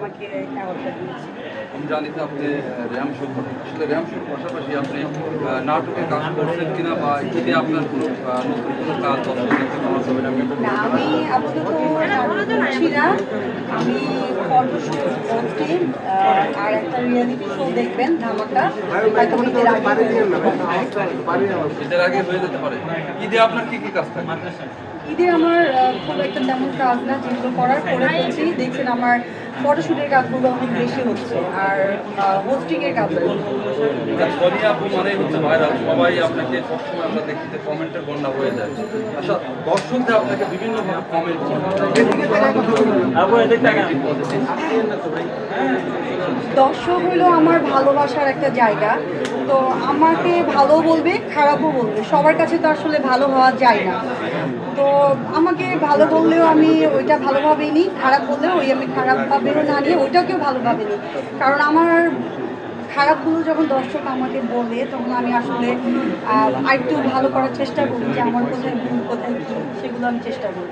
আমাকে অ্যাওয়ার্ডটা দিয়েছে আমি জানি আপনি র্যাম শো আসলে র্যাম শোর পাশাপাশি আপনি নাটকে কাজ করছেন কিনা বা যদি আপনার কোনো নতুন কোনো কাজ দর্শক দেখতে পাওয়া যাবে আমি আপাতত করছি না আমি ফটোশুট করছি আর একটা রিয়েলিটি শো দেখবেন ধামাকা। হয়তো ঈদের আগে ঈদের আগে হয়ে যেতে পারে। ঈদে আপনার কি কি কাজ থাকে? ঈদে আমার খুব একটা তেমন কাজ না যেগুলো করার করে ফেলছি। দেখছেন আমার ফটোশুটের কাজগুলো অনেক বেশি হচ্ছে আর হোস্টিংয়ের কাজগুলো। সোনিয়া আপু মানেই হচ্ছে ভাইরাল সবাই আপনাকে সবসময় আমরা দেখি যে কমেন্টের বন্যা হয়ে যায়। আচ্ছা দর্শকদের আপনাকে বিভিন্নভাবে কমেন্ট দর্শক হলো আমার ভালোবাসার একটা জায়গা। তো আমাকে ভালো বলবে, খারাপও বলবে। সবার কাছে তো আসলে ভালো হওয়া যায় না। তো আমাকে ভালো বললেও আমি ওইটা ভালোভাবেই নিই, খারাপ বললেও ওই আমি খারাপভাবেও না নিয়ে ওইটাকেও ভালোভাবে নিই। কারণ আমার খারাপগুলো যখন দর্শক আমাকে বলে, তখন আমি আসলে আরেকটু ভালো করার চেষ্টা করি যে আমার কোথায় ভুল, কোথায় কী, সেগুলো আমি চেষ্টা করি।